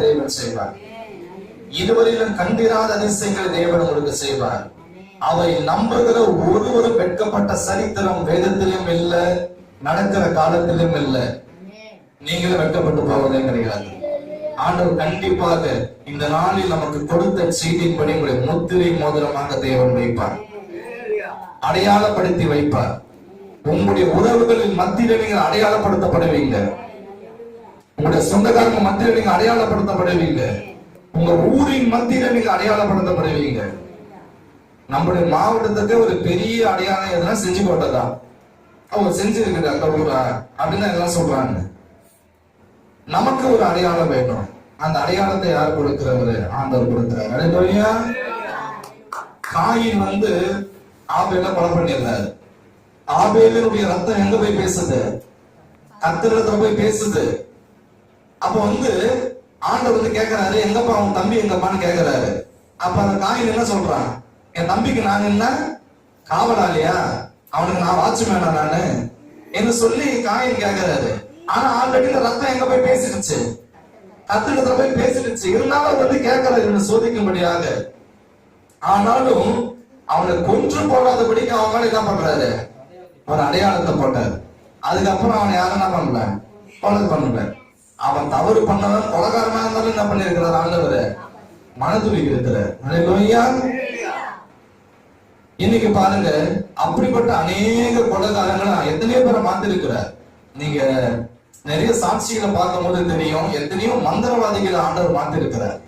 தேவன் செய்வார். இதுவரையிலும் கண்டிராத அதிசயங்களை தேவன் உங்களுக்கு செய்வார். அவை நம்புகிற ஒருவரும் வெட்கப்பட்ட சரித்திரம் வேதத்திலும் இல்ல நடக்கிற காலத்திலும் இல்ல. நீங்களும் வெட்கப்பட்டு போவதே கிடையாது ஆண்டவர் கண்டிப்பாக இந்த நாளில் நமக்கு கொடுத்த செய்தியின்படி உங்களை முத்திரை மோதிரமாக தேவன் வைப்பார். அடையாளப்படுத்தி வைப்பார். உங்களுடைய உறவுகளின் மத்தியில நீங்கள் அடையாளப்படுத்தப்படுவீங்க. உங்களுடைய சொந்தக்காரங்க மத்தியில நீங்க அடையாளப்படுத்தப்படுவீங்க. உங்க ஊரின் மத்தியில நீங்க அடையாளப்படுத்தப்படுவீங்க. நம்முடைய மாவட்டத்துக்கு ஒரு பெரிய அடையாளம் எதுனா செஞ்சு போட்டதா அவங்க செஞ்சிருக்கிற அந்த ஊரா. அப்படின்னு எல்லாம் சொல்றாங்க. நமக்கு ஒரு அடையாளம் வேணும். அந்த அடையாளத்தை யார் கொடுக்கிறவரு? ஆண்டவர் கொடுக்கிறார். காயின் வந்து ஆபேல கொலை பண்ணிடுறாரு. ஆபேலினுடைய ரத்தம் எங்க போய் பேசுது? கத்திரத்துல போய் பேசுது. அப்போ வந்து ஆண்டவர் வந்து கேட்கிறாரு எங்கப்பா உன் தம்பி எங்கப்பான்னு கேட்கிறாரு அப்ப அந்த காயின் என்ன சொல்றான்? என் தம்பிக்கு நான் என்ன? காவலாளியா? அவனுக்கு நான் வாட்ச்மேனா நானு? என்று சொல்லி காயின் கேட்கிறாரு ஆனா ஆல்ரெடி இந்த ரத்தம் எங்க போய் பேசிடுச்சு? கத்திரத்துல போய் பேசிடுச்சு. இருந்தாலும் வந்து கேட்கிறாரு இவனை சோதிக்கும்படியாக. ஆனாலும் அவனை கொன்று போடாதபடிக்கு அவங்க என்ன பண்றாரு? ஒரு அடையாளத்தை போட்டாரு. அதுக்கப்புறம் அவனை யாரும் என்ன பண்ணல? கொலை பண்ணல. அவன் தவறு பண்ணவன் கொலகாரமா இருந்தாலும் என்ன பண்ணிருக்கிறார் ஆண்டவர்? மனதுருகி இருக்கிறார் இன்னைக்கு பாருங்க அப்படிப்பட்ட அநேக கொலைகாரங்களை எத்தனையோ பேரை மாத்திருக்கிறார் நீங்க நிறைய சாட்சிகளை பார்க்கும்போது தெரியும் எத்தனையோ மந்திரவாதிகளை ஆண்டவர் மாத்திருக்கிறார்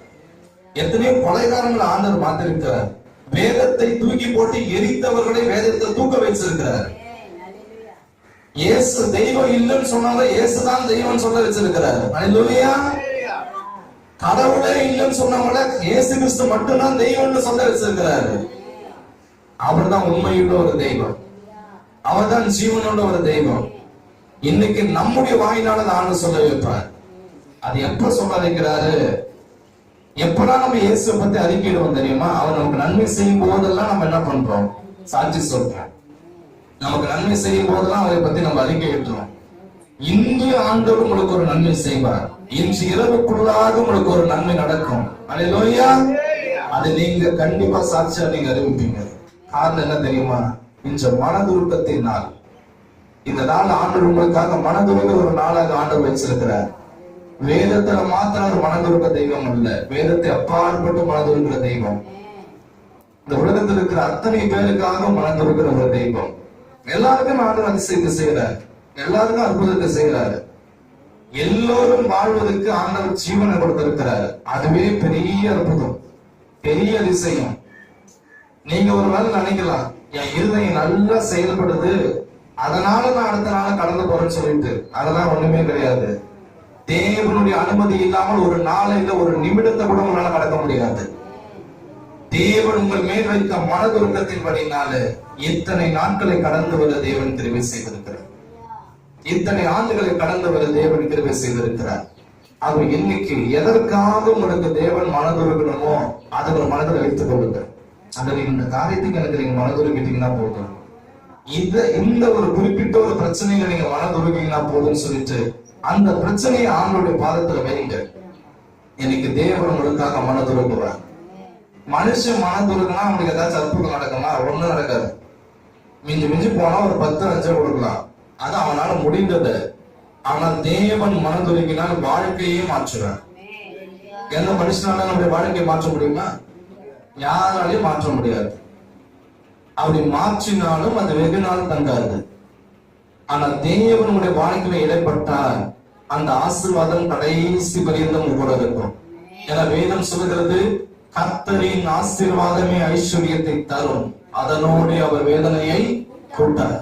எத்தனையோ கொலைகாரங்களை ஆண்டவர் மாத்திருக்கிறார் வேதத்தை தூக்கி போட்டு எரித்தவர்களை வேதத்தை தூக்க வச்சிருக்கிறார் இயேசு தெய்வம் இல்லைன்னு சொன்னாங்க இயேசுதான் தெய்வம் சொல்ல வச்சிருக்கிறார். அல்லேலூயா கடவுளே இல்லைன்னு சொன்னவங்கள இயேசு கிறிஸ்து மட்டும்தான் தெய்வம்னு சொல்ல வச்சிருக்கிறாரு. அவர்தான் உண்மையுள்ள ஒரு தெய்வம். அவர்தான் ஜீவனுள்ள ஒரு தெய்வம். இன்னைக்கு நம்முடைய வாயினால ஆண்டு சொல்ல வைப்பார். அது எப்ப சொல்ல வைக்கிறாரு? எப்பெல்லாம் நம்ம இயேசுவை பத்தி அறிக்கையிடுவோம் தெரியுமா? அவர் நமக்கு நன்மை செய்யும் போதெல்லாம் நம்ம என்ன பண்றோம்? சாட்சி சொல்றோம் நமக்கு நன்மை செய்யும் போதுதான் அவரை பத்தி நம்ம அறிக்கை எழுதுறோம் இன்று ஆண்டவர் உங்களுக்கு ஒரு நன்மை செய்வார். இன்று இரவுக்குள்ளாக உங்களுக்கு ஒரு நன்மை நடக்கும். அலையிலோயா அது நீங்க கண்டிப்பா சாட்சியா நீங்க அறிவிப்பீங்க. காரணம் என்ன தெரியுமா? இந்த மனதுருக்கத்தின் நாள் இந்த நாள் ஆண்டவர் உங்களுக்காக மனதுருக ஒரு நாளாக ஆண்டவர் வச்சிருக்கிறார் வேதத்துல மாத்திரம் ஒரு மனதுருக்க தெய்வம் அல்ல. வேதத்தை அப்பாற்பட்டு மனதுருக்கிற தெய்வம். இந்த உலகத்தில் இருக்கிற அத்தனை பேருக்காக மனதுருக்கிற ஒரு தெய்வம். எல்லாருக்கும் ஆண்டவர் அதிசயத்தை செய்யறாரு எல்லாருக்கும் அற்புதத்தை செய்யறாரு எல்லோரும் வாழ்வதற்கு ஆண்டவர் ஜீவனை கொடுத்திருக்கிறாரு. அதுவே பெரிய அற்புதம். பெரிய அதிசயம். நீங்க ஒரு நாள் நினைக்கலாம் என் இருதயம் நல்லா செயல்படுது. அதனால நான் அடுத்த நாள் கடந்து போறேன்னு சொல்லிட்டு. அதெல்லாம் ஒண்ணுமே கிடையாது. தேவனுடைய அனுமதி இல்லாமல் ஒரு நாளையில ஒரு நிமிடத்தை கூட உங்களால கடக்க முடியாது. தேவன் உங்கள் மேல் வைத்த மனதுருக்கத்தின் மனதுருக்கத்தின்படினால இத்தனை நாட்களை கடந்து வர தேவன் தெரிவு செய்திருக்கிறார். இத்தனை ஆண்டுகளை கடந்து வர தேவன் கிருபை செய்திருக்கிறார். அவர் இன்னைக்கு எதற்காக உங்களுக்கு தேவன் மனதுருக்கணுமோ அதை ஒரு மனதில் வைத்துக் கொள்ளுங்க அந்த நீங்க இந்த காரியத்துக்கு எனக்கு நீங்க மனதுருக்கிட்டீங்கன்னா போதும். இந்த இந்த ஒரு குறிப்பிட்ட ஒரு பிரச்சனைகளை நீங்க மனதுருக்கீங்கன்னா போதும்னு சொல்லிட்டு அந்த பிரச்சனையை ஆண்டோடைய பாதத்துல வைங்க எனக்கு தேவன் உங்களுக்காக மனதுருக்குவார். மனுஷன் மனதுருக்குனா அவனுக்கு ஏதாச்சும் அற்புதம் நடக்குமா ஒண்ணும் நடக்காது. மிஞ்சி மிஞ்சி போனா ஒரு பத்து லட்சம் கொடுக்கலாம். அது அவனால முடிந்தது. ஆனால் தேவன் மனதுருக்கினால் வாழ்க்கையே மாற்றுவேன் எந்த மனுஷனால நம்முடைய வாழ்க்கையை மாற்ற முடியுமா? யாராலையும் மாற்ற முடியாது. அப்படி மாற்றினாலும் அது வெகு நாள் தங்காது ஆனா தேவனுடைய வாழ்க்கையில இடைப்பட்டால் அந்த ஆசீர்வாதம் கடைசி பரியந்தம் கூட இருக்கும். ஏன்னா வேதம் சொல்கிறது கர்த்தரின் ஆசீர்வாதமே ஐஸ்வர்யத்தை தரும். அதனோடு அவர் வேதனையை கூட்டார்.